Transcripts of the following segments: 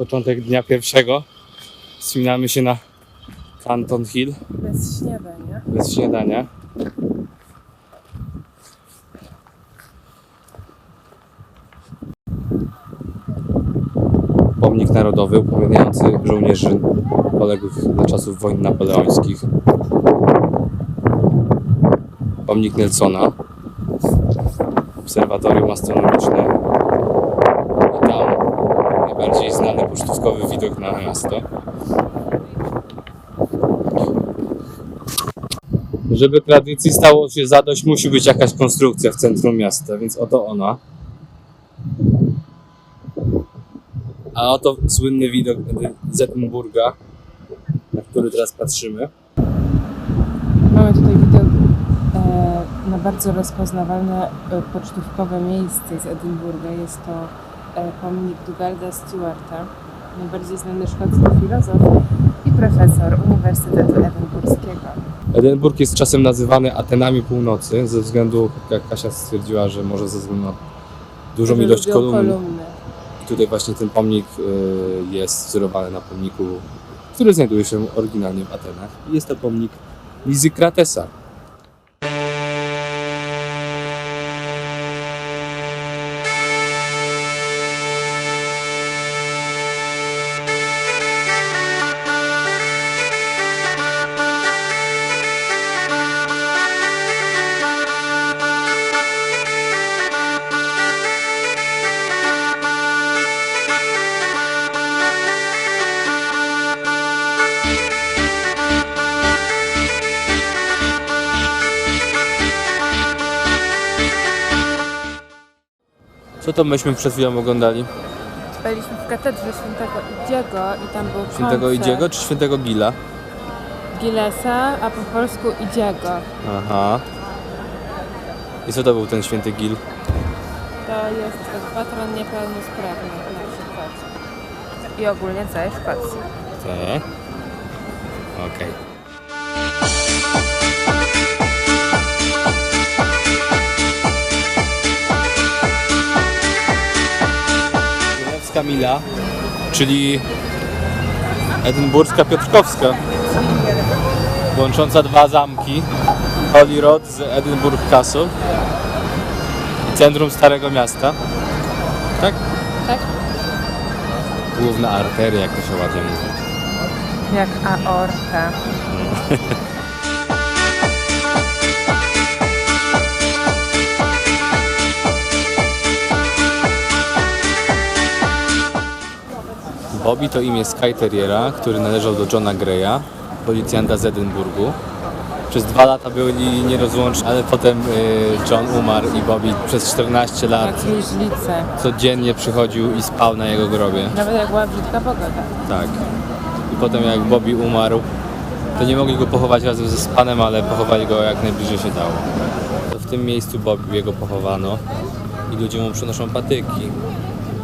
początek dnia pierwszego. Wspinamy się na Canton Hill Bez śniadania. bez śniadania. Pomnik narodowy upamiętniający żołnierzy poległych za czasów wojen napoleońskich. Pomnik Nelsona. Obserwatorium astronomiczne. Najbardziej znany pocztówkowy widok na miasto. Żeby tradycji stało się zadość, musi być jakaś konstrukcja w centrum miasta, więc oto ona. A oto słynny widok Zettenburga, na który teraz patrzymy. Mamy tutaj widok e, na bardzo rozpoznawalne e, pocztówkowe miejsce z Edynburga. Jest to pomnik Dugalda Stewarta, najbardziej znany szkocki filozof i profesor Uniwersytetu Edynburskiego. Edynburg jest czasem nazywany Atenami Północy, ze względu, jak Kasia stwierdziła, że może ze względu na dużą Lubią ilość kolumn. kolumny. I tutaj właśnie ten pomnik y, jest wzorowany na pomniku, który znajduje się oryginalnie w Atenach. Jest to pomnik Lizykratesa. Co to myśmy przed chwilą oglądali? Byliśmy w katedrze świętego Idziego i tam był Świętego koncert Idziego czy Świętego Gila? Gillesa, a po polsku Idziego. Aha. I co to był ten święty Gil? To jest patron niepełnosprawnych na przykład. I ogólnie całej Szkocji. Te. Okej. Królewska Mila, czyli Edynburska Piotrkowska, łącząca dwa zamki, Holy Road z Edinburgh Castle i centrum Starego Miasta. Tak? Tak? Główna arteria, jak to się ładnie mówi. Jak aorta. Bobby to imię Sky Terriera, który należał do Johna Greya, policjanta z Edynburgu. Przez dwa lata byli nierozłączni, ale potem y, John umarł i Bobby przez 14 Na lat księżnice. codziennie przychodził i spał na jego grobie. Nawet jak była brzydka pogoda. Tak. I potem jak Bobby umarł, to nie mogli go pochować razem ze Spanem, ale pochowali go jak najbliżej się dało. To w tym miejscu Bobby'ego pochowano i ludzie mu przynoszą patyki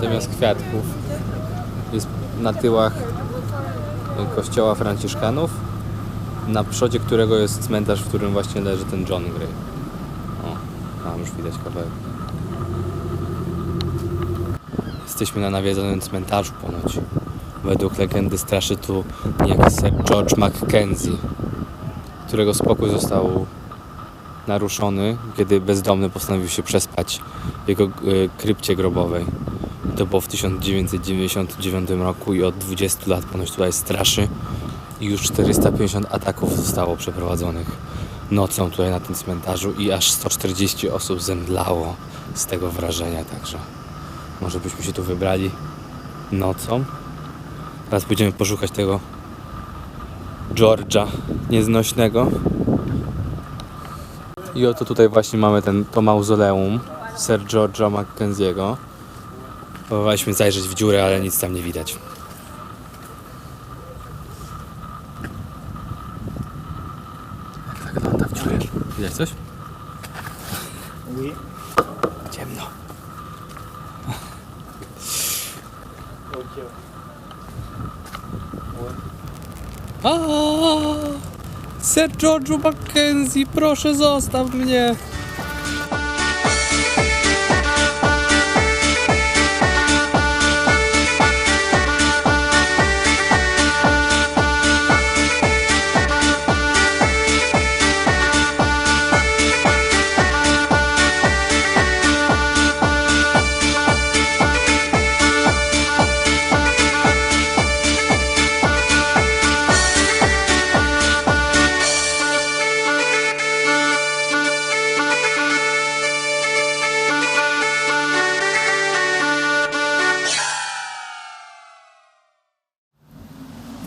zamiast kwiatków. Jest na tyłach kościoła franciszkanów, na przodzie którego jest cmentarz, w którym właśnie leży ten John Gray. O, tam już widać kawałek. Jesteśmy na nawiedzonym cmentarzu ponoć. Według legendy straszy tu niejaki Sir George Mackenzie, którego spokój został naruszony, kiedy bezdomny postanowił się przespać w jego e, krypcie grobowej. To było w 1999 roku i od 20 lat ponoć tutaj straszy i już 450 ataków zostało przeprowadzonych nocą tutaj na tym cmentarzu i aż 140 osób zemdlało z tego wrażenia, także może byśmy się tu wybrali nocą. Teraz pójdziemy poszukać tego George'a nieznośnego. I oto tutaj właśnie mamy ten, to mauzoleum Sir George'a Mackenzie'ego. Próbowaliśmy zajrzeć w dziurę, ale nic tam nie widać. Jak tak wygląda w dziurze? Widać coś? Ciemno. Aaaa! Sir George'u Mackenzie, proszę zostaw mnie!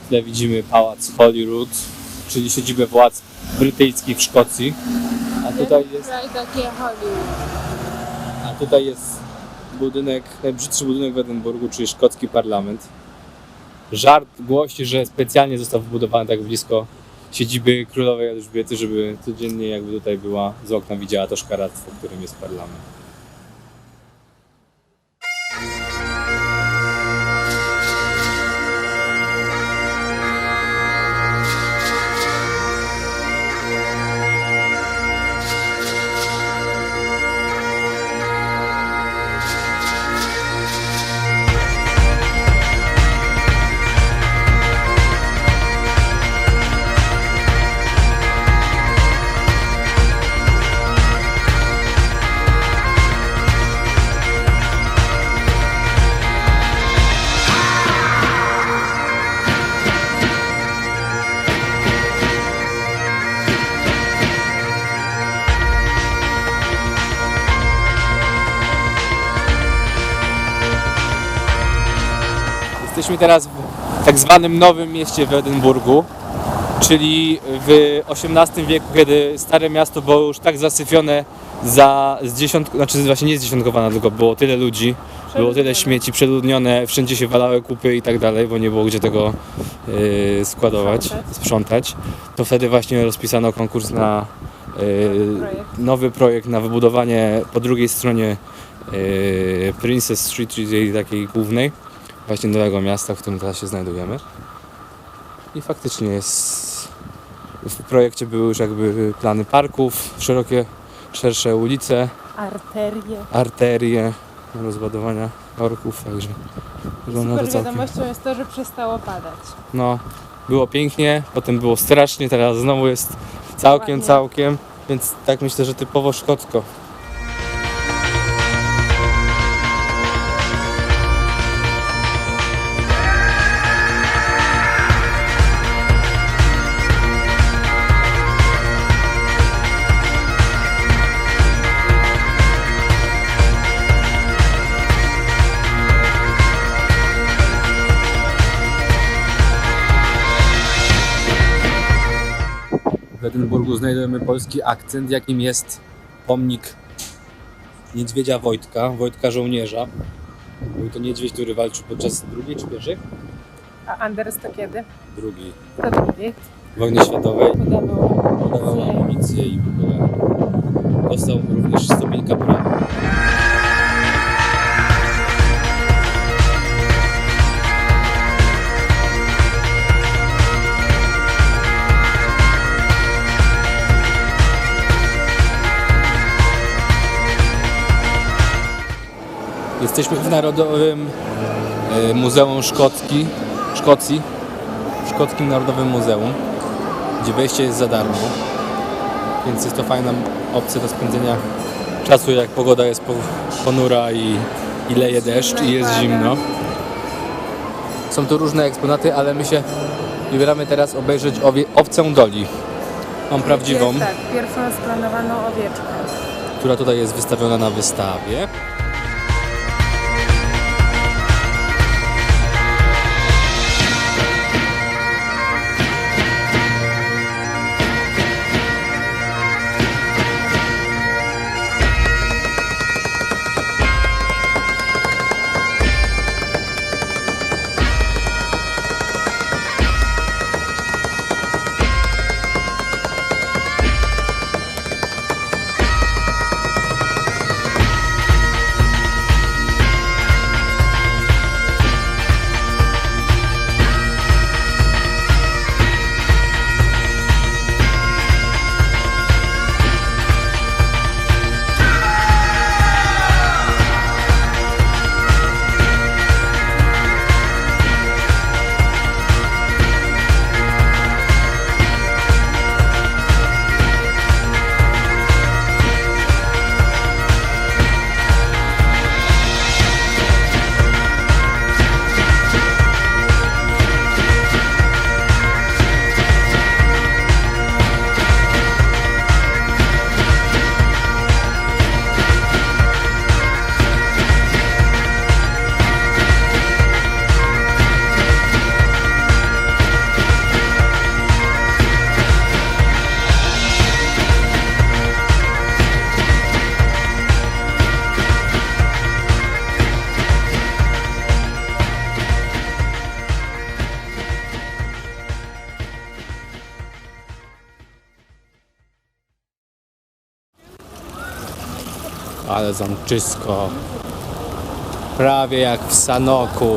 Tle widzimy pałac Holyrood, czyli siedzibę władz brytyjskich w Szkocji. A tutaj jest, a tutaj jest budynek, najbrzydszy budynek w Edynburgu, czyli szkocki parlament. Żart głosi, że specjalnie został wybudowany tak blisko siedziby królowej Elżbiety, żeby codziennie jakby tutaj była z okna widziała to szkaractwo, którym jest parlament. Jesteśmy teraz w tak zwanym nowym mieście w Edynburgu, czyli w XVIII wieku, kiedy stare miasto było już tak zasyfione za zdziesiątk, znaczy właśnie nie zdziesiątkowane, tylko było tyle ludzi, było tyle śmieci, przeludnione, wszędzie się walały kupy i tak dalej, bo nie było gdzie tego yy, składować, Sprzątać. To wtedy właśnie rozpisano konkurs na yy, projekt. nowy projekt na wybudowanie po drugiej stronie yy, Princess Street, czyli takiej głównej, właśnie nowego miasta, w którym teraz się znajdujemy. I faktycznie jest. W projekcie były już jakby plany parków, szerokie, szersze ulice, Arterie. arterie, rozładowania orków, także wygląda to Super całkiem. wiadomością jest to, że przestało padać. No, było pięknie, potem było strasznie, teraz znowu jest całkiem, Ładnie. całkiem, więc tak myślę, że typowo szkocko. Edynburgu znajdujemy polski akcent, jakim jest pomnik niedźwiedzia Wojtka, Wojtka żołnierza. Był to niedźwiedź, który walczył podczas II czy pierwszej? A Anders to kiedy? Drugiej To drugi. wojny światowej. Podawał Podawał amunicję i w ogóle dostał również stopień kaprala. Jesteśmy w Narodowym e, Muzeum Szkocki, Szkocji, w Szkockim Narodowym Muzeum gdzie wejście jest za darmo. Więc jest to fajna opcja do spędzenia czasu, jak pogoda jest po- ponura i, i leje deszcz i jest zimno. Są tu różne eksponaty, ale my się wybieramy teraz obejrzeć owie, owcę Doli. Mam prawdziwą, tak, pierwszą splanowaną owieczkę. która tutaj jest wystawiona na wystawie. Ale zamczysko. Prawie jak w Sanoku.